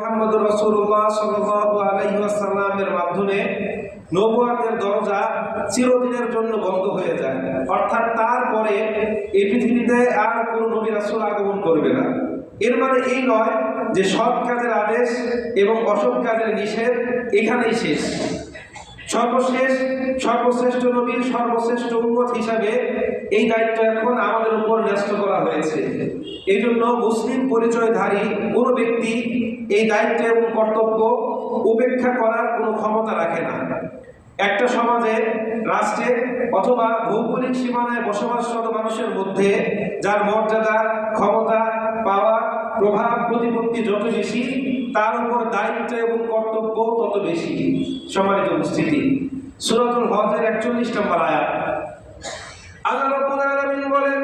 মোহাম্মদ রসুল্লাহ সাল্লাল্লাহু আলাইহি ওয়াসাল্লামের মাধ্যমে নবুয়াতের দরজা চিরদিনের জন্য বন্ধ হয়ে যায়। অর্থাৎ তারপরে এই পৃথিবীতে আর কোনো নবী রাসূল আগমন করবে না। এর মানে এই নয় যে সৎ কাজের আদেশ এবং অসৎ কাজের নিষেধ এখানেই শেষ। সর্বশেষ, সর্বশ্রেষ্ঠ নবীর সর্বশ্রেষ্ঠ উন্মত হিসাবে এই দায়িত্ব এখন আমাদের উপর ন্যস্ত করা হয়েছে। এই জন্য মুসলিম পরিচয়ধারী কোনো ব্যক্তি এই দায়িত্ব এবং কর্তব্য উপেক্ষা করার কোনো ক্ষমতা রাখে না। একটা সমাজে, রাষ্ট্রে অথবা ভৌগোলিক সীমানায় বসবাসরত মানুষের মধ্যে যার মর্যাদা, ক্ষমতা, পাওয়া, প্রভাব, প্রতিপত্তি যত বেশি, তার উপর দায়িত্ব এবং কর্তব্য তত বেশি। সম্মানিত উপস্থিতি, সুরাতুল হজের একচল্লিশ নম্বর আয়াত। আল্লাহ রাব্বুল আলামিন বলেন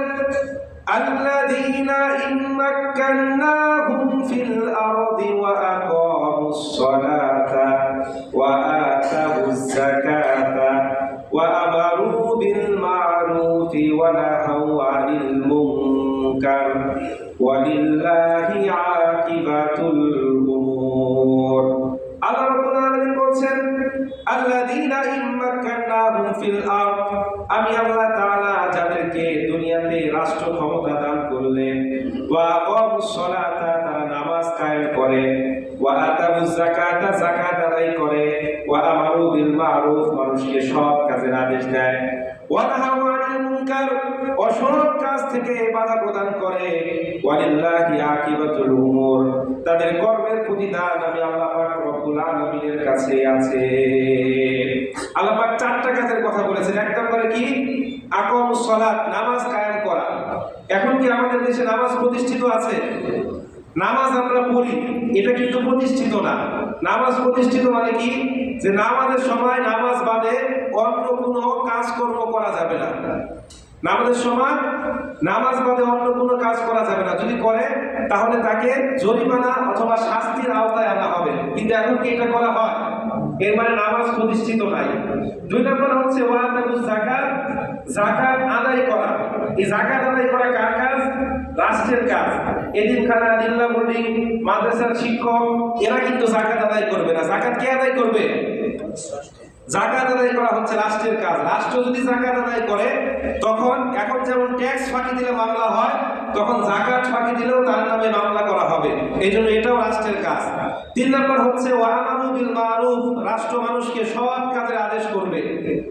আল্লাযীনা ইম্মাক্কান্নাহুম ফিল আরদি সৎ কাজের আদেশ দেয়। অসৎ কাজ থেকে বাধা প্রদান করে। তাদের কর্মের প্রতিদান আমি আল্লাহ রব্বুল কাছে আছে। আল্লাহ চারটা কাজের কথা বলেছেন। এক নম্বরে কি? আকম সালাত, নামাজ কায়েম করা। এখন কি আমাদের দেশে নামাজ প্রতিষ্ঠিত আছে? নামাজ আমরা পড়ি, এটা কিন্তু প্রতিষ্ঠিত না। নামাজ প্রতিষ্ঠিত মানে কি? যে নামাজের সময় নামাজ বাদে অন্য কোনো কাজকর্ম করা যাবে না। নামাজের সময় নামাজ বাদে অন্য কোনো কাজ করা যাবে না। যদি করে, তাহলে তাকে জরিমানা অথবা শাস্তির আওতায় আনা হবে। কিন্তু এখন কি এটা করা হয়? এর মানে নামাজ প্রতিষ্ঠিত নাই। দুই নম্বর হচ্ছে ওয়াতাবুজ জাকাত জাকাত আদায় করা। এই জাকাত আদায় করা কার কাজ? রাষ্ট্রের কাজ। এদিনখানা জিল্লা বোর্ডিং মাদ্রাসার শিক্ষক, এরা কিন্তু জাকাত আদায় করবে না। জাকাত কে আদায় করবে? জাকাত আদায় করা হচ্ছে রাষ্ট্রের কাজ। রাষ্ট্র যদি জাকাত আদায় করে, তখন এখন যেমন ট্যাক্স ফাঁকি দিলে মামলা হয়, তখন জাকাত ফাঁকি দিলেও তার নামে মামলা করা হবে। এই জন্য এটাও রাষ্ট্রের কাজ। তিন নম্বর হচ্ছে ওয়াহামানু বিল মারুফ রাষ্ট্র মানুষকে সৎ কাজের আদেশ করবে।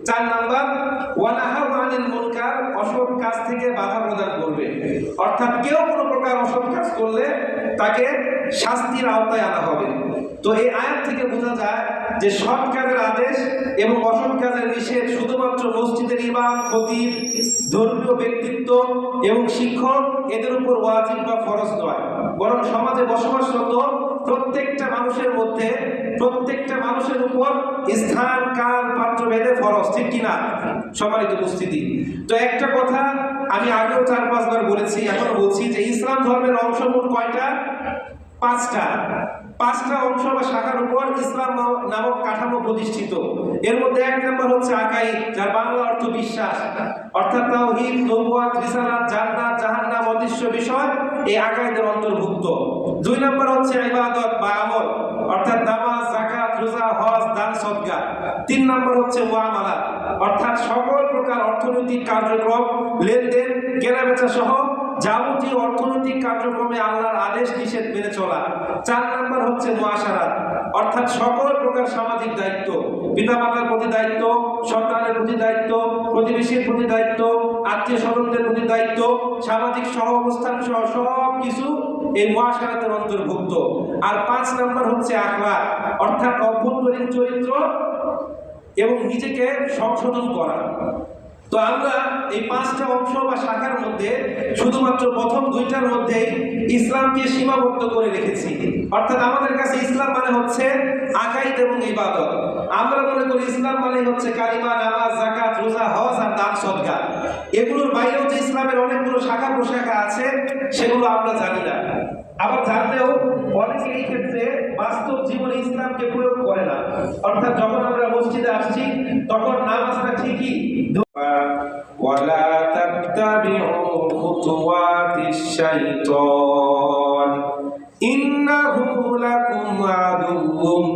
চার নম্বর, ওয়ানাহাউ আনিল মুনকার। অসৎ কাজ থেকে বাধা প্রদান করবে। অর্থাৎ কেউ কোনো প্রকার অসৎ কাজ করলে তাকে শাস্তির আওতায় আনা হবে। তো এই আয়াত থেকে বোঝা যায় যে সৎ কাজের আদেশ এবং অসৎ কাজের নিষেধ শুধুমাত্র মসজিদের ইমাম, খতিব, ধর্মীয় ব্যক্তিত্ব এবং শিক্ষক এদের উপর ওয়াজিব বা ফরজ নয়। বরং সমাজে বসবাসরত প্রত্যেকটা মানুষের মধ্যে প্রত্যেকটা মানুষের উপর স্থান, কাল, পাত্র ভেদে ফরজ, ঠিক কিনা? সম্মানিত উপস্থিতি। তো একটা কথা আমি আগেও চার, পাঁচবার বলেছি, এখনও বলছি যে ইসলাম ধর্মের অংশ মোট কয়টা? পাঁচটা। পাঁচটা অংশ বা শাখার উপর ইসলাম নামক কাঠামো প্রতিষ্ঠিত। এর মধ্যে এক নম্বর হচ্ছে আকাই, যার বাংলা অর্থ বিশ্বাস। অর্থাৎ তাওহীদ নবুয়াত রিসালাত, জান্নাত, জাহান্নাম, অদৃশ্য বিষয়, এই আকাইদের অন্তর্ভুক্ত। দুই নম্বর হচ্ছে ইবাদত বা আমল, অর্থাৎ নামাজ, যাকাত, রোজা, হজ, দান, সদকা। তিন নম্বর হচ্ছে মুআমালাত অর্থাৎ সকল প্রকার অর্থনৈতিক কার্যক্রম, লেনদেন কেনাবেচা সহ যাবতীয় অর্থনৈতিক কার্যক্রমে আল্লাহর আদেশ নিষেধ মেনে চলা। চার নম্বর হচ্ছে মুআশারাত, অর্থাৎ সকল প্রকার সামাজিক দায়িত্ব। পিতামাতার প্রতি দায়িত্ব, সন্তানের প্রতি দায়িত্ব, প্রতিবেশীর প্রতি দায়িত্ব আত্মীয় স্বজনদের প্রতি দায়িত্ব, সামাজিক সহ অবস্থান সহ সব কিছু এই মুআশারাতের অন্তর্ভুক্ত। আর পাঁচ নম্বর হচ্ছে আখলাক, অর্থাৎ অভ্যন্তরীণ চরিত্র এবং নিজেকে সংশোধন করা। তো আমরা এই পাঁচটা অংশ বা শাখার মধ্যে শুধুমাত্র প্রথম দুইটার মধ্যেই ইসলামকে সীমাবদ্ধ করে রেখেছি। অর্থাৎ আমাদের কাছে ইসলাম মানে হচ্ছে আকাইদ এবং ইবাদত। আমরা মনে করি ইসলাম মানে হচ্ছে কালিমা, নামাজ জাকাত রোজা, হজ আর দান, সদকা। এগুলোর বাইরেও যে ইসলামের অনেকগুলো শাখা প্রশাখা আছে, সেগুলো আমরা জানি না। আবার জানলেও অনেকে এই ক্ষেত্রে বাস্তব জীবনে ইসলামকে প্রয়োগ করে না। অর্থাৎ যখন আমরা মসজিদে আসছি, তখন নামাজটা ঠিকই خطوات الشيطان إنه لكم আদুউম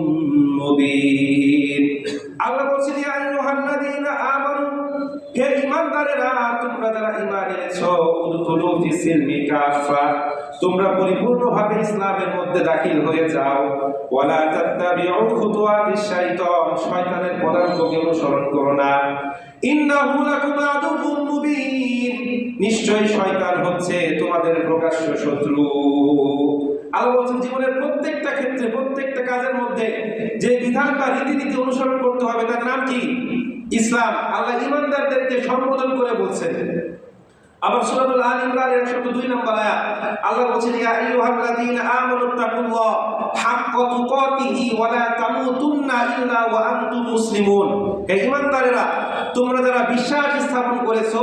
মুবিন আল্লাহ বলছেন ইয়া আইয়ুহাল্লাযীনা আমানু হে ঈমানদারেরা তোমরা যারা ঈমান এনেছো উদখুলু ফিস সিলমি কাফা তোমরা পরিপূর্ণভাবে ইসলামের মধ্যে দাখিল হয়ে যাও ওয়ালা তাত্তাবিউ খুতুওয়াতিশ শাইতান শয়তানের পদাঙ্ককে অনুসরণ করো না নিশ্চয়ই শয়তান হচ্ছে তোমাদের প্রকাশ্য শত্রু। আল্লাহ বলছেন, জীবনের প্রত্যেকটা ক্ষেত্রে, প্রত্যেকটা কাজের মধ্যে যে বিধান বা রীতিনীতি অনুসরণ করতে হবে, তার নাম কি? ইসলাম। আল্লাহ ইমানদারদেরকে সম্বোধন করে বলছেন। আবার সূরাতুল আল ইমরানের 102 নম্বর আয়াত। আল্লাহ বলছেন, ইয়া আইয়ুহাল্লাযীনা আমানু তাকুল্লাহ হাক্কা তুকাতিহি ওয়া লা তামুতুন্না ইল্লা ওয়া আনতুম মুসলিমুন। হে ঈমানদারেরা, তোমরা যারা বিশ্বাস স্থাপন করেছ,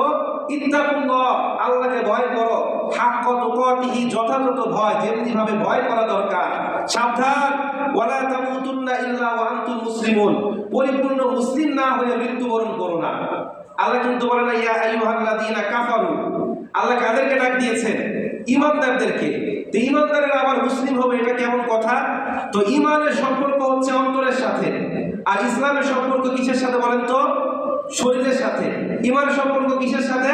ইত্তাকুল্লাহ, আল্লাহকে ভয় করো। হাক্কা তুকাতিহি, যথাযথ ভয় যেমনি ভাবে ভয় করা দরকার। সাবধান, ওয়া লা তামুতুন্না ইল্লা ওয়া আনতুম মুসলিমুন। পরিপূর্ণ মুসলিম না হয়ে মৃত্যুবরণ করো না। আল্লাহ কিন্তু বলে না, ইয়া আইয়ুহাল্লাযীনা কাফারু। আল্লাহ কাদেরকে ডাক দিয়েছেন? ইমানদারদেরকে। তো ইমানদারেরা আবার মুসলিম হবে, এটা কেমন কথা? তো ইমানের সম্পর্ক হচ্ছে অন্তরের সাথে। আর ইসলামের সম্পর্ক কিসের সাথে বলেন তো? শরীরের সাথে। ইমানের সম্পর্ক কিসের সাথে?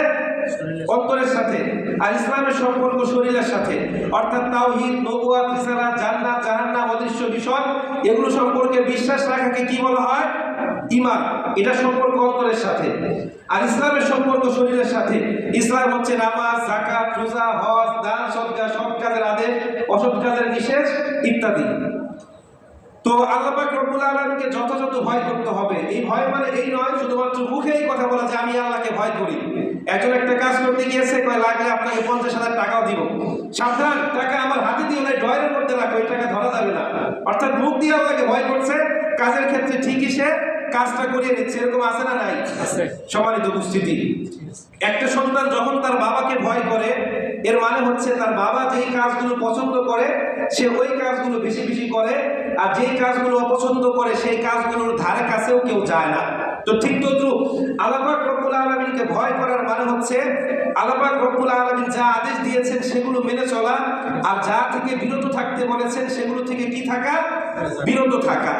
অন্তরের সাথে। আর ইসলামের সম্পর্ক শরীরের সাথে। অর্থাৎ তাওহীদ, নবুয়াত রিসালাত জান্নাত, জাহান্নাম, অদৃশ্য বিষয়, এগুলো সম্পর্কে বিশ্বাস রাখাকে কি বলা হয়? ইমান, এটা সম্পর্ক অন্তরের সাথে। আর ইসলামের সম্পর্ক শরীরের সাথে। ইসলাম হচ্ছে নামাজ জাকাত রোজা, হজ, দান সদকা সৎ কাজের আদেশ, অসৎ কাজের নিষেধ ইত্যাদি। তো আল্লাহ পাক রব্বুল আলামিনকে যথাযথ ভয় করতে হবে। এই ভয় মানে এই নয়, শুধুমাত্র মুখে এই কথা বলা যে আমি আল্লাহকে ভয় করি। একজন একটা কাজ করতে গিয়েছে, কয় লাগলে আপনাকে পঞ্চাশ হাজার টাকাও দিব। সাবধান, টাকা আমার হাতে দিয়ে ওই ডয়ের মধ্যে রাখো, এই টাকা ধরা যাবে না। অর্থাৎ মুখ দিয়ে আল্লাহকে ভয় করছে, কাজের ক্ষেত্রে ঠিকই সে কাজটা করিয়ে নিচ্ছে এরকম আছে না নাই? সবারই সমানিত উপস্থিতি। একটা সন্তান যখন তার বাবাকে ভয় করে এর মানে হচ্ছে তার বাবা যেই কাজগুলো পছন্দ করে সে ওই কাজগুলো বেশি বেশি করে আর যেই কাজগুলো অপছন্দ করে সেই কাজগুলোর ধারে কাছেও কেউ যায় না। তো ঠিক তদ্রুপ আলাপাক রব্বুল আলমিনকে ভয় করার মানে হচ্ছে আলাপাক রব্বুল আলমিন যা আদেশ দিয়েছেন সেগুলো মেনে চলা আর যা থেকে বিরত থাকতে বলেছেন সেগুলো থেকে কি থাকা? বিরত থাকা।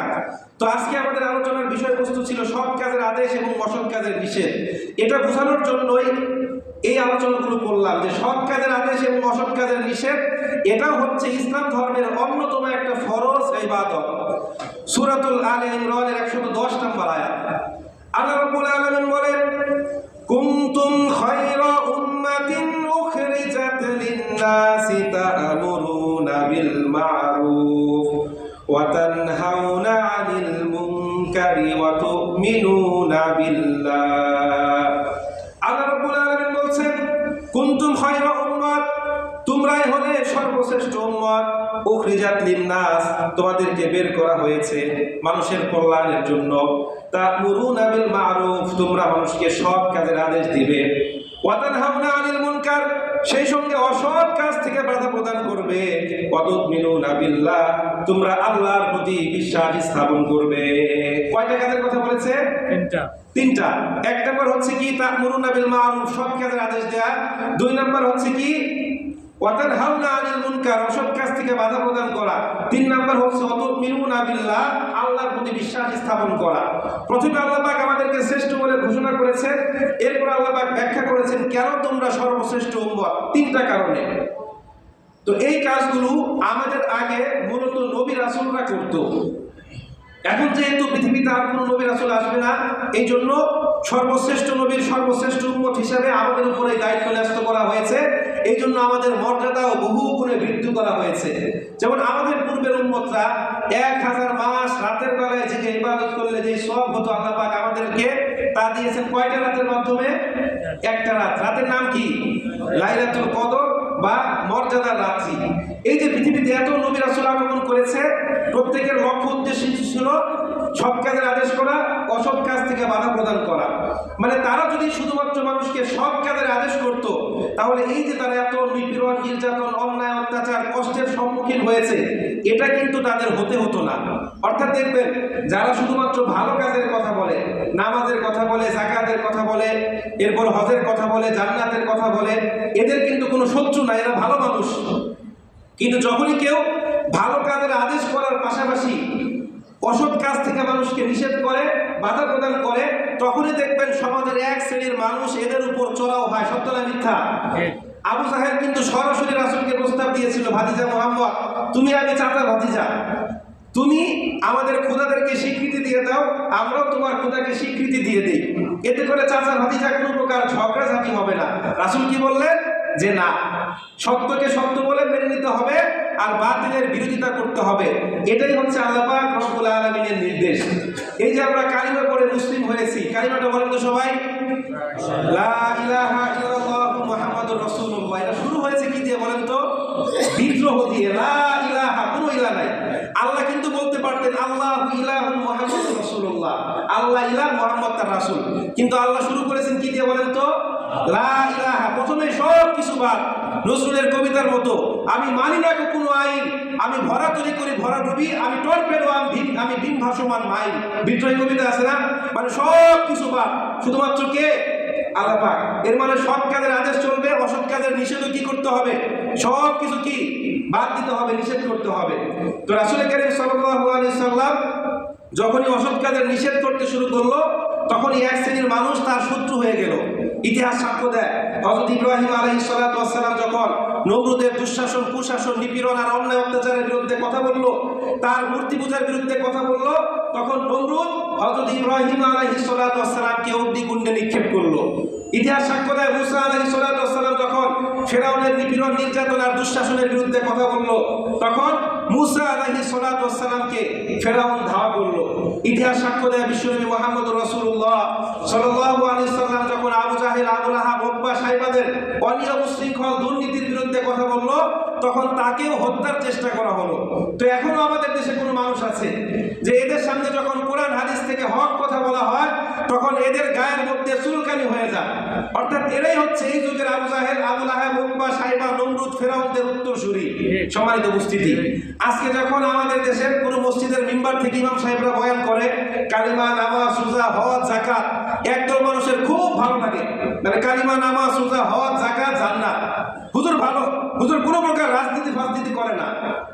তো আজকে আমাদের আলোচনার বিষয়বস্তু ছিল সব কাজের আদেশ এবং অসৎ কাজের নিষেধ এটা বোঝানোর জন্যই এই আলোচনাগুলো করলাম যে সৎ কাজের আদেশ এবং অসৎ কাজের নিষেধ এটাও হচ্ছে ইসলাম ধর্মের অন্যতম একটা ফরজ ইবাদত। সূরাতুল আলে ইমরানের 110 নম্বর আয়াত। আল্লাহ রাব্বুল আলামিন বলেন, কুনতুম খায়রা উম্মাতিন উখরিজাত লিন-নাসি তা'মুরুনা বিল মা'রুফ ওয়া তানহাউনা 'আনিল মুনকারি ওয়া তু'মিনুনা বিল্লাহ উখরিজাত লিন্নাস তোমাদেরকে বের করা হয়েছে মানুষের কল্যাণের জন্য। তা মুরুনা বিল মারুফ তোমরা মানুষকে সৎ কাজের আদেশ দিবে। ওয়া তানহাউনা আনিল মুনকার সেই সঙ্গে অসৎ কাজ থেকে বাধা প্রদান করবে। ওয়াতুমিনুনা বিল্লাহ তোমরা আল্লাহর প্রতি বিশ্বাস স্থাপন করবে। কয়টা কাজের কথা বলেছে? তিনটা। তিনটা। এক নম্বর হচ্ছে কি? তা'মুরুনা বিল মারুফ সৎ কাজের আদেশ দেয়া। দুই নম্বর হচ্ছে কি? থেকে বাধা প্রদান করা। তিন হচ্ছে আল্লাহর প্রতি স্থাপন করা। প্রথমে আমাদেরকে শ্রেষ্ঠ বলে ঘোষণা করেছেন ব্যাখ্যা করেছেন তোমরা সর্বশ্রেষ্ঠ তিনটা কারণে। তো এই কাজগুলো আমাদের আগে মূলত নবী রাসূলরা করতো। এখন যেহেতু পৃথিবীতে আর কোনো নবীর আসল আসবে না এই জন্য সর্বশ্রেষ্ঠ নবীর সর্বশ্রেষ্ঠ উন্মত হিসাবে আমাদের উপরে দায়িত্ব ন্যস্ত করা হয়েছে। এই জন্য আমাদের মর্যাদাও বহু গুণে বৃদ্ধি করা হয়েছে। যেমন আমাদের পূর্বের উন্মতরা এক হাজার মাস রাতের বেলায় যে ইবাদত করলে যে সব হতো আল্লাহ পাক আমাদেরকে, তা দিয়েছেন কয়টা রাতের মাধ্যমে? একটা রাত। রাতের নাম কি? লাইলাতুল কদর বা মর্যাদার রাত্রি। এই যে পৃথিবীতে এত নবী রাসূল আগমন করেছে, প্রত্যেকের লক্ষ্য উদ্দেশ্য ছিল সৎ কাজের আদেশ করা, অসৎ কাজ থেকে বাধা প্রদান করা। মানে তারা যদি শুধুমাত্র মানুষকে করত তাহলে এই যে তারা এত নিপীড়ন, নির্যাতন, অন্যায়, অত্যাচার, কষ্টের সম্মুখীন হয়েছে, এটা কিন্তু তাদের হতে হতো না। অর্থাৎ দেখবেন, যারা শুধুমাত্র ভালো কাজের কথা বলে, নামাজের কথা বলে জাকাতের কথা বলে, এরপর হজের কথা বলে, জান্নাতের কথা বলে, এদের কিন্তু কোনো শত্রু নাই, এরা ভালো মানুষ। কিন্তু যখনই কেউ ভালো কাজের আদেশ করার পাশাপাশি অসৎ কাজ থেকে মানুষকে নিষেধ করে বাধা প্রদান করে তখনই দেখবেন সমাজের এক শ্রেণির মানুষ এদের উপর চড়াও হয়। সত্য না মিথ্যা? আবু সাহেব কিন্তু সরাসরি রাসুলকে প্রস্তাব দিয়েছিল ভাতিজা মোহাম্মদ তুমি আমি চাচা ভাতিজা। তুমি আমাদের খোদাদেরকে স্বীকৃতি দিয়ে দাও আমরাও তোমার খোদাকে স্বীকৃতি দিয়ে দিই। এতে করে চাচা ভাতিজা কোনো প্রকার ঝগড়াঝাটি হবে না। রাসুল কি বললেন? যে না, সত্যকে সত্য বলে মেনে নিতে হবে আর বাতিলের বিরোধিতা করতে হবে। এটাই হচ্ছে আল্লাহ পাক রব্বুল আলামিনের নির্দেশ। এই যে আমরা কালিমা পড়ে মুসলিম হয়েছি, কালিমাটা বলেন তো সবাই। ইলাহা এটা শুরু হয়েছে কি দিয়ে বলেন তো? বিদ্রোহ দিয়ে। লা ইলাহা, কোনো ইলা নাই। আল্লাহ কিন্তু বলতে পারতেন, আল্লাহ ইলাহুন মুহাম্মাদুর রাসূলুল্লাহ। আল্লাহ ইলাহ মুহাম্মদ তার রাসূল। কিন্তু আল্লাহ শুরু করেছেন কি দিয়ে বলেন তো? লা ইলাহা প্রথমে সব কিছু বাদ। নজরুলের কবিতার মতো, আমি মানি না কোনো আইন। আমি ভরা তৈরি করি, ভরা ডুবি। আমি টল টর্পেডো আমি ভীম আমি ভীম ভাসমান মাইন। বিদ্রোহী কবিতা আছে না? মানে সব কিছু বাদ। শুধুমাত্র কে? আল্লাহ পাক। এর মানে সৎ কাজের আদেশ চলবে, অসৎ কাজের নিষেধও কি করতে হবে? সব কিছু কি? বাদ দিতে হবে, নিষেধ করতে হবে। তো রাসূল করিম সাল্লাম যখনই অসৎ কাজের নিষেধ করতে শুরু করল, তখনই এক শ্রেণির মানুষ তার শত্রু হয়ে গেল। ইতিহাস সাক্ষ্য দেয়। হজরত ইব্রাহিম আলহ সালাম যখন নমরুদের দুঃশাসন, কুশাসন, নিপীড়ন আর অন্যায় অত্যাচারের বিরুদ্ধে কথা বলল, তার মূর্তি পূজার বিরুদ্ধে কথা বলল, তখন নমরুদ হজরত ইব্রাহিম আলহি সালামকে অগ্নিকুণ্ডে নিক্ষেপ করল। ইতিহাস সাক্ষ্য দেয়, মুসা আলহি সালাম যখন ফেরাউনের নিপীড়ন, নির্যাতন আর দুঃশাসনের বিরুদ্ধে কথা বলল, তখন মুসা আলহি সালামকে ফেরাউন ধাওয়া করল। ইতিহাস সাক্ষ্য দেয় বিশ্বনবী মোহাম্মদ রসুল্লাহ সাল্লাহু আলাইহি সাল্লাম যখন আবু জাহেল আবুল আহাব সাহেবাদের অনিয়ম শৃঙ্খল দুর্নীতির বিরুদ্ধে কথা বলল, তখন তাকেও হত্যার চেষ্টা করা হলো। তো এখনও আমাদের দেশে কোনো মানুষ আছে যে এদের সামনে যখন কোরআন, হাদিস থেকে হক কথা বলা হয় তখন এদের গায়ের মধ্যে চুলকানি হয়ে যায়। অর্থাৎ এরাই হচ্ছে এই যুগের আবু জাহেল আবুল আহাব ওকবা সাহেবা নমরুদ, ফেরাউনদের উত্তরসূরি, সম্মানিত উপস্থিতি। আজকে যখন আমাদের দেশের কোনো মসজিদের মেম্বার থেকে ইমাম সাহেবরা বয়ান করে, কালিমা, নামাজ সুজা হজ জাকাত একদল মানুষের খুব ভালো লাগে। মানে কালিমা, নামাজ সুজা হজ জাকাত জান্নাত। হুজুর ভালো, হুজুর কোনো প্রকার রাজনীতি ফাজনীতি করে না।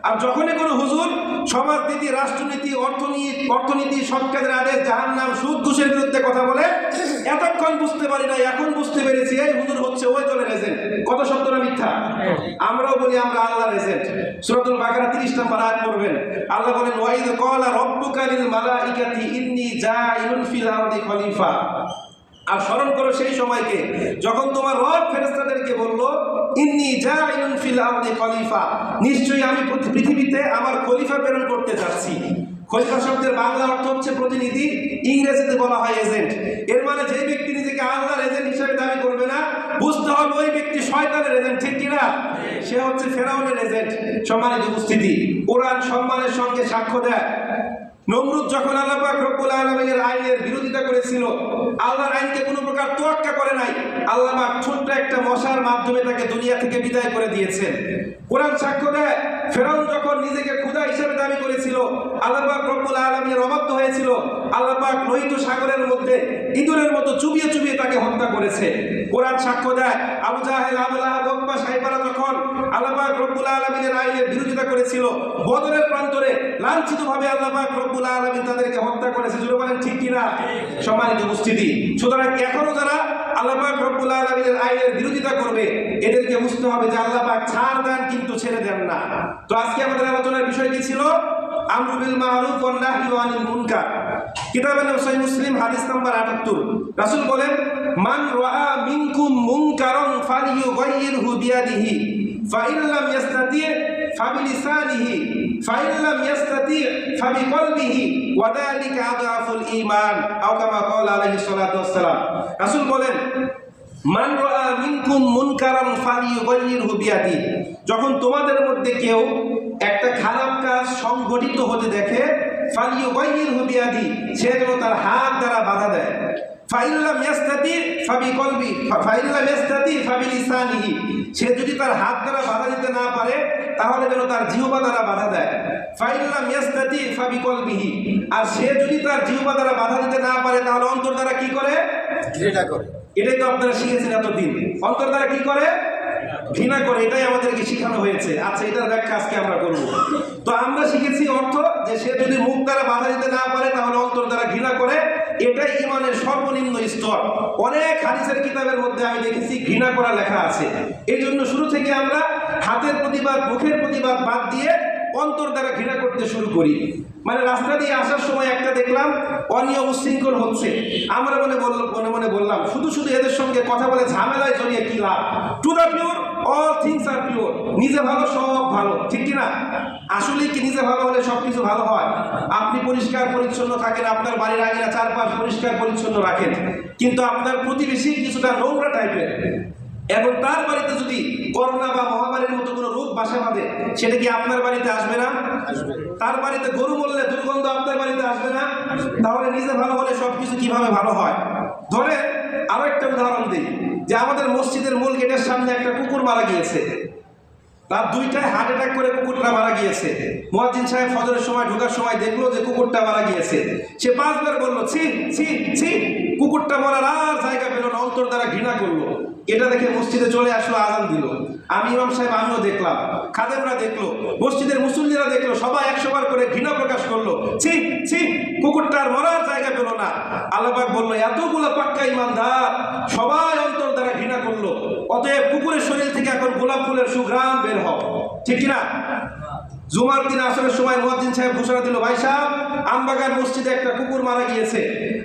আর যখনই কোনো হুজুর সমাজনীতি, রাষ্ট্রনীতি, অর্থনীতি অর্থনীতি, সব কাজের আদেশ জাহান নাম সুদ, ঘুষের বিরুদ্ধে কথা বলে, এতক্ষণ বুঝতে পারি না এখন বুঝতে পেরেছি, এই হুজুর হচ্ছে ওই দলের এজেন্ট কত সত্যটা মিথ্যা? আমরাও বলি আমরা আল্লাহর এজেন্ট সূরাতুল বাকারা 30 নম্বর আয়াত পড়বেন। আল্লাহ বলেন, ওয়াইদ ক্বালা রাব্বুকা লিল মালাইকাতি ইন্নী জাইলুন ফিল আরদি খলিফা। আর স্মরণ করো সেই সময়কে, যখন তোমার রব ফেরেশতাদেরকে বলল ইন্নী জাইলুন ফিল আরদি খলিফা। নিশ্চয়ই আমি পৃথিবীতে আমার খলিফা প্রেরণ করতে যাচ্ছি। খলিফা শব্দের বাংলা অর্থ হচ্ছে প্রতিনিধি, ইংরেজিতে বলা হয় এজেন্ট। এর মানে যে ব্যক্তি নিজেকে আল্লাহর এজেন্ট হিসেবে দাবি করবে না, বুঝতে হবে ওই ব্যক্তি শয়তানের এজেন্ট, ঠিক কিনা সে হচ্ছে ফেরাউনের এজেন্ট। সম্মানিত উপস্থিতি, কোরআন সম্মানের সঙ্গে সাক্ষ্য দেয়। নমরুদ যখন আল্লাহ পাক আলামিনের আইনের বিরোধিতা করেছিল, আল্লাহর আইনকে কোনো প্রকার তোয়াক্কা করে নাই, আল্লাহ পাক ছোট্ট একটা মশার মাধ্যমে তাকে দুনিয়া থেকে বিদায় করে দিয়েছেন। কোরআন সাক্ষ্য দেয়, ফেরাউন যখন নিজেকে ক্ষুধা হিসেবে দাবি করেছিল, আল্লাহ পাক রব্বুল আলামিনের অবাধ্য হয়েছিল, আল্লাহ পাক লোহিত সাগরের মধ্যে ইঁদুরের মতো চুবিয়ে চুবিয়ে তাকে হত্যা করেছে। কোরআন সাক্ষ্য দেয়, আবু জাহেল আবুল আহাব সাহেবারা যখন আল্লাহ পাক রব্বুল আলামিনের আইনের বিরোধিতা করেছিল। বদরের প্রান্তরে লাঞ্ছিতভাবে আল্লাহ পাক রব্বুল আলামিন তাদেরকে হত্যা করেছে। জুড়ে বলেন, ঠিক কিনা সম্মানিত উপস্থিতি। সুতরাং এখনও যারা আল্লাহ পাক রব্বুল আলামিনের আইনের বিরোধিতা করবে, এদেরকে বুঝতে হবে যে আল্লাহ পাক ছাড় দেন কিন্তু ছেড়ে দেন না। তো আজকে আমাদের আলোচনার বিষয় কি ছিল? আমরু বিল মারুফ ওয়ান নাহয়ু আনিল মুনকার। কিতাবে সহিহ মুসলিম, হাদিস নাম্বার 78 রাসূল বলেন, মান রাআ মিনকুম মুনকারান ফালিয়ুগাইয়িরহু বিয়াদিহি। ফাইন লাম ইয়াস্তাতি ফাবিলিসানিহি ফাইল্লাম লাম ইয়াস্তাতি ফাবিকলবিহি ওয়া যালিকা আদআফুল ঈমান আও কামা ক্বালা আলাইহিস সালাতু ওয়াসসালাম রাসূল বলেন মান রাআ মিনকুম মুনকারান ফালিয়ুগাইয়িরহু বিয়াদি যখন তোমাদের মধ্যে কেউ একটা খারাপ কাজ সংগঠিত হতে দেখে ফালিয়ুগাইয়িরহু বিয়াদি সে যেন তার হাত দ্বারা বাধা দেয়। ফাইল্লাম ইয়াস্তাতি ফাবি কলবি ফাইল্লাম ইয়াস্তাতি ফাবি লিসানিহি সে যদি তার হাত দ্বারা বাধা দিতে না পারে তাহলে যেন তার জিহ্বা দ্বারা বাধা দেয়। ফাইল্লাম ইয়াস্তাতি ফাবি কলবিহি আর সে যদি তার জিহ্বা দ্বারা বাধা দিতে না পারে তাহলে অন্তর দ্বারা কি করে? ঘৃণা করে। এটাই তো আপনারা শিখেছেন এতদিন। অন্তর দ্বারা কি করে? ঘৃণা করে, এটাই আমাদেরকে শিখানো হয়েছে। আচ্ছা এটার ব্যাখ্যা আজকে আমরা করব। তো আমরা শিখেছি অর্থ যে সে যদি মুখ দ্বারা বাধা দিতে না পারে, তাহলে অন্তর দ্বারা ঘৃণা করে। এটাই ইমানের সর্বনিম্ন স্তর। অনেক হাদিসের কিতাবের মধ্যে আমি দেখেছি, ঘৃণা করা লেখা আছে। এই জন্য শুরু থেকে আমরা হাতের প্রতিবাদ, মুখের প্রতিবাদ বাদ দিয়ে অন্তর দ্বারা ঘৃণা করতে শুরু করি। মানে রাস্তা দিয়ে আসার সময় একটা দেখলাম, অনিয়ম উশৃঙ্খল হচ্ছে। আমরা মনে বললাম মনে মনে বললাম, শুধু শুধু এদের সঙ্গে কথা বলে ঝামেলায় জড়িয়ে কি লাভ? To the pure all things R pure নিজে ভালো, সব ভালো। ঠিক কি না আসলে কি নিজে ভালো হলে সব কিছু ভালো হয়? আপনি পরিষ্কার পরিচ্ছন্ন থাকেন, আপনার বাড়ির আগেরা চারপাশ পরিষ্কার পরিচ্ছন্ন রাখেন। কিন্তু আপনার প্রতিবেশী কিছুটা নোংরা টাইপের এবং তার বাড়িতে যদি করোনা বা মহামারীর মতো কোনো রোগ বাসা বাঁধে সেটা কি আপনার বাড়িতে আসবে না? তার বাড়িতে গরু মরলে দুর্গন্ধ আপনার বাড়িতে আসবে না? তাহলে নিজে ভালো হলে সবকিছু কীভাবে ভালো হয়? ধরে আরও একটা উদাহরণ দিই যে আমাদের মসজিদের মূল গেটের সামনে একটা কুকুর মারা গিয়েছে। তার দুইটায় হার্ট অ্যাটাক করে কুকুরটা মারা গিয়েছে। মুয়াজ্জিন সাহেব ফজরের সময় ঢোকার সময় দেখল যে কুকুরটা মারা গিয়েছে। সে পাঁচবার বলল ছি ছি ছি। কুকুরটা মরার আর জায়গা পেল না অন্তর দ্বারা ঘৃণা করল। এটা দেখে মসজিদে চলে আসলো, আজান দিল। আমি ইমাম সাহেব, আমিও দেখলাম। খাদেমরা দেখল, মসজিদের মুসল্লিরা দেখল, সবাই একশো বার করে ঘৃণা প্রকাশ করল। ছি ছি কুকুরটার মরার জায়গা পেল না। আল্লাহবাক বলল, এতগুলো পাক্কা ইমানদার, সবাই অন্তর দ্বারা ঘৃণা করল। অতএব কুকুরের শরীর থেকে এখন গোলাপ ফুলের সুঘ্রাণ বের হবে ঠিক কিনা? জুমার দিন আসরের সময় মুয়াজ্জিন সাহেব ঘোষণা দিল ভাই সাহেব আমবাগান মসজিদে একটা কুকুর মারা গিয়েছে।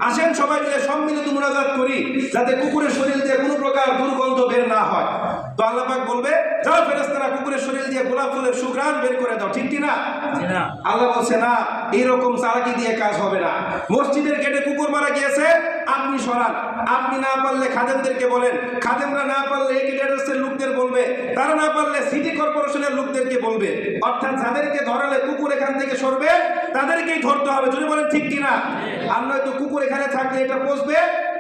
আসেন সবাই মিলে সম্মিলিত মোনাজাত করি যাতে কুকুরের শরীর দিয়ে কোনো প্রকার দুর্গন্ধ বের না হয়। তো আল্লাহ পাক বলবে যাও ফেরেশতারা কুকুরের শরীর দিয়ে গোলাপ ফুলের সুঘ্রাণ বের করে দাও। ঠিক কি না? আল্লাহ বলছে না এইরকম চালাকি দিয়ে কাজ হবে না। মসজিদের গেটে কুকুর মারা গিয়েছে আপনি সরান। আপনি না পারলে খাদেমদেরকে বলেন। খাদেমরা না পারলে লিডার্সের লোকদের বলবে, তারা না পারলে সিটি কর্পোরেশনের লোকদেরকে বলবে। অর্থাৎ যাদেরকে ধরালে কুকুর এখান থেকে সরবে, তাদেরকেই ধরতে হবে। যদি বলেন ঠিক কিনা? আর নয়তো কুকুর এখানে থাকলে এটা পচবে,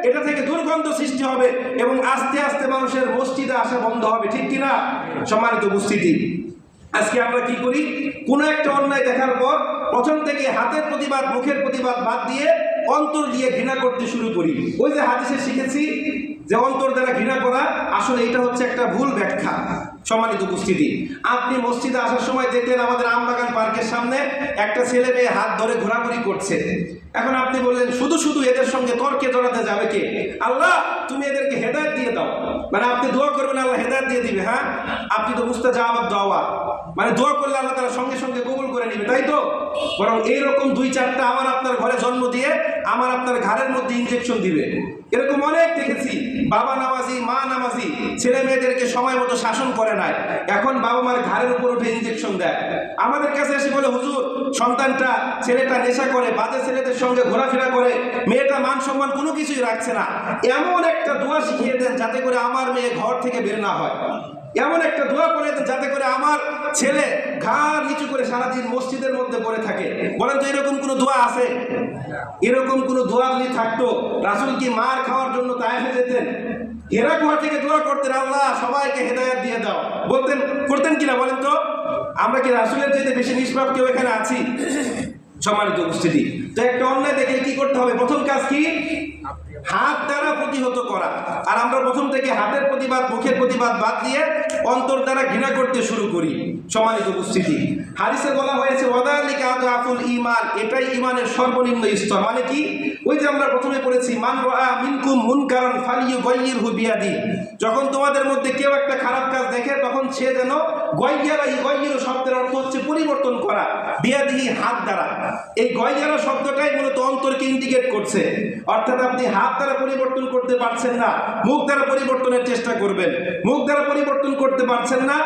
এটা থেকে দুর্গন্ধ সৃষ্টি হবে এবং আস্তে আস্তে মানুষের মসজিদে আসা বন্ধ হবে। ঠিক কিনা? সম্মানিত উপস্থিতি। আজকে আমরা কি করি? কোনো একটা অন্যায় দেখার পর প্রথম থেকে হাতের প্রতিবাদ, মুখের প্রতিবাদ বাদ দিয়ে অন্তর দিয়ে ঘৃণা করতে শুরু করি। ওই যে হাদিসে শিখেছি যে অন্তর দ্বারা ঘৃণা করা, আসলে এটা হচ্ছে একটা ভুল ব্যাখ্যা সম্মানিত উপস্থিতি। আপনি মসজিদে আসার সময় দেখলেন আমাদের আমবাগান পার্কের সামনে একটা ছেলে মেয়ে হাত ধরে ঘোরাঘুরি করছে। এখন আপনি বললেন, শুধু শুধু এদের সঙ্গে তর্কে জড়াতে যাবে কে? আল্লাহ, তুমি এদেরকে হেদায়ত দিয়ে দাও। মানে আপনি দোয়া করবেন, আল্লাহ হেদায়ত দিয়ে দিবে। হ্যাঁ? আপনি তো বুঝতে যাওয়ার দোয়া মানে দোয়া করলে আল্লাহ তারা সঙ্গে সঙ্গে কবুল করে নিবে, তাই তো? বরং এইরকম দুই চারটা আমার আপনার ঘরে জন্ম দিয়ে আমার আপনার ঘাড়ের মধ্যে ইনজেকশন দিবে। এরকম অনেক দেখেছি। বাবা নামাজি, মা নামাজি, ছেলে মেয়েদেরকে সময় মতো শাসন করে নাই। এখন বাবা মার ঘাড়ের উপর উঠে ইনজেকশন দেয়। আমাদের কাছে এসে বলে, হুজুর, সন্তানটা, ছেলেটা নেশা করে, বাজে ছেলেদের সঙ্গে ঘোরাফেরা করে, মেয়েটা মান সম্মান কোনো কিছুই রাখছে না। এমন একটা দোয়া শিখিয়ে দেন যাতে করে আমার মেয়ে ঘর থেকে বের না হয়। এমন একটা দোয়া করে দেন যাতে করে আমার ছেলে ঘাড় নিচু করে সারাদিন মসজিদের মধ্যে পড়ে থাকে। বলেন তো এরকম কোনো দোয়া আছে? এরকম কোনো দোয়া যদি থাকতো, রাসুল কি মার খাওয়ার জন্য তাইফে যেতেন? হেরা গুহা থেকে দোয়া করতেন? আল্লাহ সবাইকে হেদায়াত দিয়ে দাও। বলতেন, করতেন কিনা বলেন তো? আমরা কি রাসুলের চাইতে বেশি নিষ্পাপ কেউ এখানে আছি? সম্মানিত উপস্থিতি। তো একটা অন্যায় দেখে কি করতে হবে? প্রথম কাজ কি? হাত দ্বারা প্রতিহত করা। আর আমরা প্রথম থেকে হাতের প্রতিবাদ, মুখের প্রতিবাদ বাদ দিয়ে অন্তর দ্বারা ঘৃণা করতে শুরু করি। সম্মানিত উপস্থিতি। হারিসে বলা হয়েছে, ওয়াদালিকা আফুল ইমান এটাই ইমানের সর্বনিম্ন স্তর। মানে কি? ওই যে আমরা প্রথমে পড়েছি, মান রাআ মিনকুম মুনকারান ফালিয়ুগাইয়িরহু বিয়াদি। যখন তোমাদের মধ্যে কেউ একটা খারাপ কাজ দেখে, তখন সে যেন গয়্যারা গয়্যির শব্দের অর্থ হচ্ছে পরিবর্তন করা বিয়াদিহি হাত দ্বারা। এই গয়্যারা শব্দটাই মূলত অন্তরকে ইন্ডিকেট করছে। অর্থাৎ আপনি হাত দ্বারা পরিবর্তন করতে পারছেন না, মুখ দ্বারা পরিবর্তনের চেষ্টা করবেন। মুখ দ্বারা পরিবর্তন করতে পারছেন না,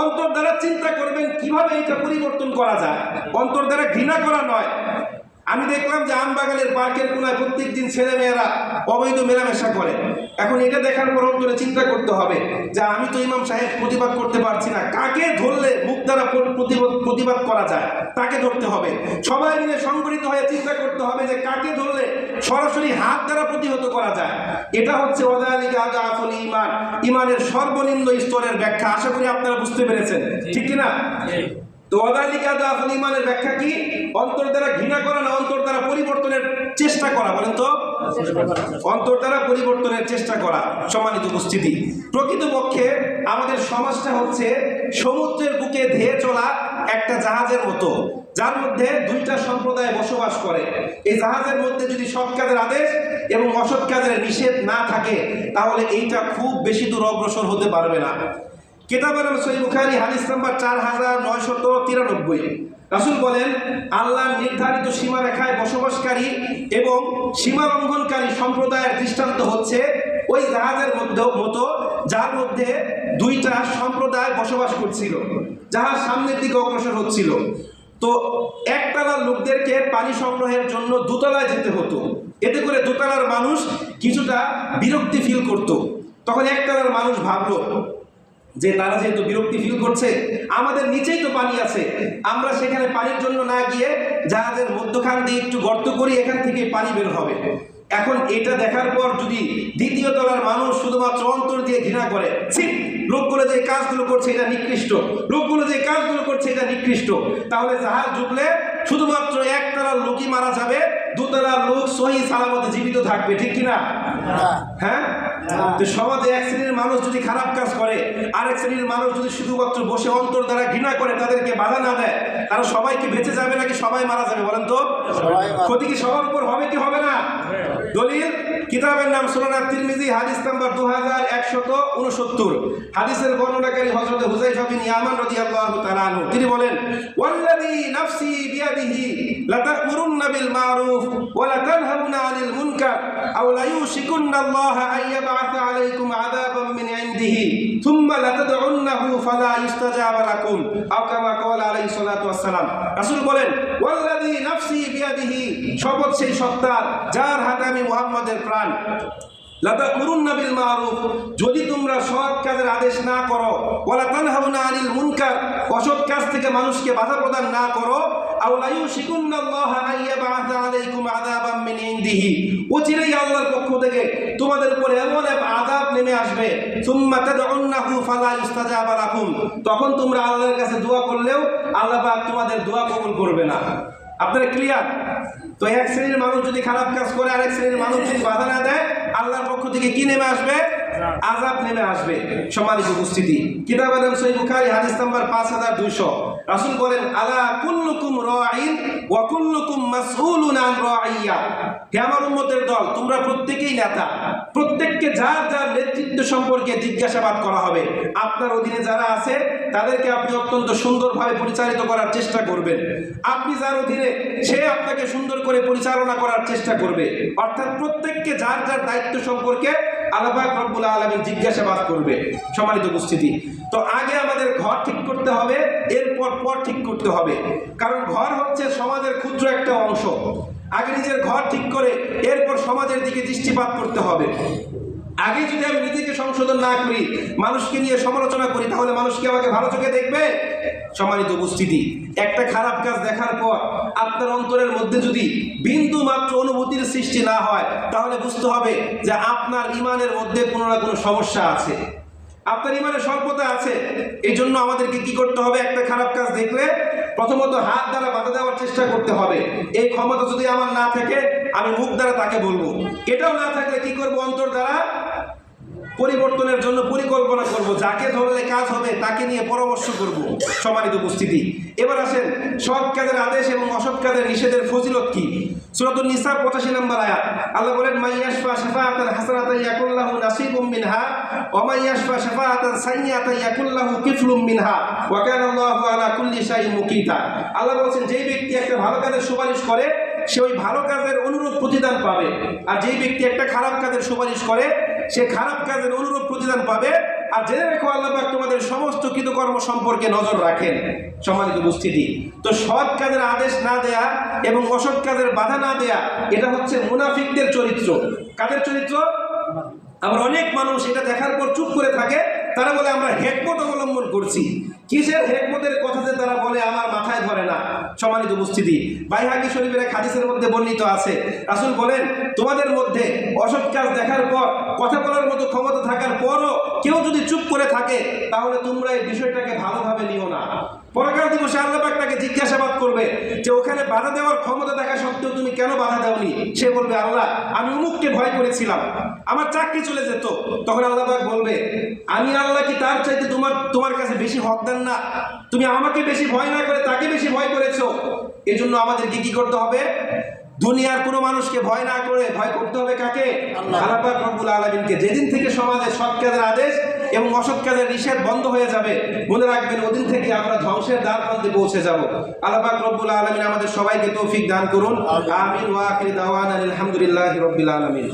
অন্তর দ্বারা চিন্তা করবেন কীভাবে এটা পরিবর্তন করা যায়। অন্তর দ্বারা ঘৃণা করা নয়। আমি দেখলাম যে আমবাগানের পার্কের কোনায় প্রত্যেক দিন ছেলেমেয়েরা অবৈধ মেলামেশা করে। এখন এটা দেখার পর অন্তরে চিন্তা করতে হবে যে আমি তো ইমাম সাহেব প্রতিবাদ করতে পারছি না। কাকে ধরলে মুখ দ্বারা প্রতিবাদ করা যায়? তাকে ধরতে হবে। সবাই মিলে সংগঠিত হয়ে চিন্তা করতে হবে যে কাকে ধরলে সরাসরি হাত দ্বারা প্রতিহত করা যায়। এটা হচ্ছে আফল ইমান। ইমানের সর্বনিম্ন স্তরের ব্যাখ্যা। আশা করি আপনারা বুঝতে পেরেছেন। ঠিক কিনা তো অদালিকা দাফল ইমানের ব্যাখ্যা কি? অন্তর দ্বারা ঘৃণা করা না অন্তর দ্বারা পরিবর্তনের চেষ্টা করা, বলেন তো? অন্তর দ্বারা পরিবর্তনের চেষ্টা করা, সম্মানিত উপস্থিতি। প্রকৃতপক্ষে আমাদের সমাজটা হচ্ছে সমুদ্রের বুকে ধেয়ে চলা একটা জাহাজের মতো, যার মধ্যে দুইটা সম্প্রদায় বসবাস করে। এই জাহাজের মধ্যে যদি সৎ কাজের আদেশ এবং অসৎ কাজের নিষেধ না থাকে, তাহলে এইটা খুব বেশি দূর অগ্রসর হতে পারবে না। কেতাবের সই বুখারি, হাদিস নাম্বার চার হাজার নয়শত তিরানব্বই। রাসুল বলেন আল্লাহর নির্ধারিত সীমারেখায় বসবাসকারী এবং সীমা লঙ্ঘনকারী সম্প্রদায়ের দৃষ্টান্ত হচ্ছে ওই জাহাজের মধ্যে মতো যার মধ্যে দুইটা সম্প্রদায় বসবাস করছিল জাহাজ সামনের দিকে অগ্রসর হচ্ছিল। তো একতলার লোকদেরকে পানি সংগ্রহের জন্য দোতলায় যেতে হতো। এতে করে দোতলার মানুষ কিছুটা বিরক্তি ফিল করত। তখন একতলার মানুষ ভাবলো যে তারা যেহেতু বিরক্তি ফিল করছে, আমাদের নিচেই তো পানি আছে। আমরা সেখানে পানির জন্য না গিয়ে জাহাজের মধ্যখান দিয়ে একটু গর্ত করি, এখান থেকে পানি বের হবে। এখন এটা দেখার পর যদি দ্বিতীয় তলার মানুষ শুধুমাত্র অন্তর দিয়ে ঘৃণা করে, ছি, লোকগুলো যে কাজগুলো করছে এটা নিকৃষ্ট। লোকগুলো যে কাজগুলো করছে এটা নিকৃষ্ট। তাহলে জাহাজ ডুবলে শুধুমাত্র একতলার লোকই মারা যাবে দুতলার লোক সহি সালামতে জীবিত থাকবে ঠিক কিনা? হ্যাঁ? তো সমাজে এক শ্রেণির মানুষ যদি খারাপ কাজ করে আরেক শ্রেণির মানুষ যদি শুধুমাত্র বসে অন্তর দ্বারা ঘৃণা করে তাদেরকে বাধা না দেয় তারা সবাইকে বেঁচে যাবে নাকি সবাই মারা যাবে বলেন তো? ক্ষতি কি সবার উপর হবে কি হবে না? দলিল? কিতাবের নাম সুনানা তিরমিজি, হাদিস নাম্বার দু হাজার একশত উনসত্তর। হাদিসের বর্ণনাকারী হজরত হুজাইফা বিন ইয়ামান রাদিয়াল্লাহু তাআলা আনহু। তিনি বলেন, ওয়াল্লাযী নাফসি বিয়াদিহি মারুফ আনিল আল্লাহ আলাইকুম মিন থুম্মা ফালা বলেন নাফসি বিয়াদিহি শপথ সেই যার হাতে আমি মুহাম্মাদের প্রাণ মারুফ। যদি তোমরা সৎ কাজের আদেশ না করো আনিল মুনকার, অসৎ কাজ থেকে মানুষকে বাধা প্রদান না করো অচিরেই আল্লাহর পক্ষ থেকে তোমাদের উপর এমন এক নেমে আসবে, সুম্মা তাদউন্নাহু ফালা ইস্তাজাবা তখন তোমরা আল্লাহর কাছে দোয়া করলেও আল্লাহ তোমাদের দোয়া কবুল করবে না। আপনারা ক্লিয়ার তো এক শ্রেণির মানুষ যদি খারাপ কাজ করে, আরেক শ্রেণির মানুষ যদি বাধা না দেয়, আল্লাহর পক্ষ থেকে কি নেমে আসবে? আজাব নেমে আসবে। সম্মানিত উপস্থিতি। কিতাব আদম সহি হাদিস নাম্বার পাঁচ হাজার দুইশো। রাসূল বলেন, আলা কুল্লুকুম রাঈন ওয়া কুল্লুকুম মাসউলুন আন রাইয়া হে আমার উম্মতের দল, তোমরা প্রত্যেকেই নেতা। প্রত্যেককে যার যার নেতৃত্ব সম্পর্কে জিজ্ঞাসাবাদ করা হবে। আপনার অধীনে যারা আছে, তাদেরকে আপনি অত্যন্ত সুন্দরভাবে পরিচালিত করার চেষ্টা করবেন। আপনি যার অধীনে, সে আপনাকে সুন্দর করে পরিচালনা করার চেষ্টা করবে। অর্থাৎ প্রত্যেককে যার যার দায়িত্ব সম্পর্কে আলাপাক রব্বুল আলমী জিজ্ঞাসাবাদ করবে। সম্মানিত উপস্থিতি তো আগে আমাদের ঘর ঠিক করতে হবে, এরপর পর ঠিক করতে হবে। কারণ ঘর হচ্ছে সমাজের ক্ষুদ্র একটা অংশ। আগে নিজের ঘর ঠিক করে, এরপর সমাজের দিকে দৃষ্টিপাত করতে হবে। আগে যদি আমি নিজেকে সংশোধন না করি, মানুষকে নিয়ে সমালোচনা করি, তাহলে মানুষ কি আমাকে ভালো চোখে দেখবে? সম্মানিত উপস্থিতি, একটা খারাপ কাজ দেখার পর আপনার অন্তরের মধ্যে যদি বিন্দু মাত্র অনুভূতির সৃষ্টি না হয়, তাহলে বুঝতে হবে যে আপনার ইমানের মধ্যে কোনো না কোনো সমস্যা আছে। আপনার ইমানে স্বল্পতা আছে। এই জন্য আমাদেরকে কি করতে হবে? একটা খারাপ কাজ দেখলে প্রথমত হাত দ্বারা বাধা দেওয়ার চেষ্টা করতে হবে। এই ক্ষমতা যদি আমার না থাকে, আমি মুখ দ্বারা তাকে বলব। এটাও না থাকলে কি করব? অন্তর দ্বারা পরিবর্তনের জন্য পরিকল্পনা করব, যাকে ধরলে কাজ হবে তাকে নিয়ে পরামর্শ করব। সম্মানিত উপস্থিতি। এবার আসেন, সৎ কাজের আদেশ এবং অসৎ কাজের নিষেধের ফজিলত কি? সূরাতুন নিসা 85 নম্বর আয়াত। আল্লাহ বলেন মাইয়াশফা শাফাআতান হাসানাতান ইয়াকুল্লাহু নাসিবুম মিনহা, ওয়া মাইয়াশফা শাফাআতান সাইয়্যাতান ইয়াকুল্লাহু কিফলুম মিনহা, ওয়া কানা আল্লাহু আলা কুল্লি শাইইন মুকিতা। আল্লাহ বলেন যেই ব্যক্তি একটা ভালো কাজের সুপারিশ করে, সে ওই ভালো কাজের অনুরূপ প্রতিদান পাবে। আর যেই ব্যক্তি একটা খারাপ কাজের সুপারিশ করে সে খারাপ কাজের অনুরূপ প্রতিদান পাবে। আর জেনে রেখো আল্লাহ তোমাদের সমস্ত কৃতকর্ম সম্পর্কে নজর রাখেন। সম্মানিত উপস্থিতি। তো সৎ কাজের আদেশ না দেয়া এবং অসৎ কাজের বাধা না দেয়া, এটা হচ্ছে মুনাফিকদের চরিত্র। কাদের চরিত্র? আবার অনেক মানুষ এটা দেখার পর চুপ করে থাকে। তারা বলে, আমরা হেকমত অবলম্বন করছি। কিসের হেকমতের কথা যে তারা বলে আমার মাথায় ধরে না? সম্মানিত উপস্থিতি, বাইহাকি শরীফের এক হাদিসের মধ্যে বর্ণিত আছে। রাসূল বলেন, তোমাদের মধ্যে অসৎ কাজ দেখার পর, কথা বলার মতো ক্ষমতা থাকার পরও কেউ যদি চুপ করে থাকে, তাহলে তোমরা এই বিষয়টাকে ভালোভাবে নিও না। পরকাল দিবসে আল্লাহ পাক তাকে জিজ্ঞাসাবাদ করবে যে, ওখানে বাধা দেওয়ার ক্ষমতা দেখা সত্ত্বেও তুমি কেন বাধা দাওনি? সে বলবে, আল্লাহ, আমি উমুককে ভয় করেছিলাম। আমার চাকরি চলে যেত। তখন আল্লাহ পাক বলবে, আমি আল্লাহ কি তার চাইতে তোমার তোমার কাছে বেশি হকদার না। তুমি আমাকে বেশি ভয় না করে তাকে বেশি ভয় করেছ। এই জন্য আমাদেরকে কি করতে হবে? দুনিয়ার কোনো মানুষকে ভয় না করে ভয় করতে হবে কাকে? আল্লাহ। রব্বুল আলামিনকে যেদিন থেকে সমাজে সৎ কাজের আদেশ এবং অসৎ কাজের নিষেধ বন্ধ হয়ে যাবে মনে রাখবেন ওদিন থেকে আমরা ধ্বংসের দ্বার প্রান্তে পৌঁছে যাব। আল্লাহ রব্বুল আলামিন আমাদের সবাইকে তৌফিক দান করুন। আমিন। আমিন ওয়া আখির দাওয়ানা আলহামদুলিল্লাহি রাব্বিল আলামিন।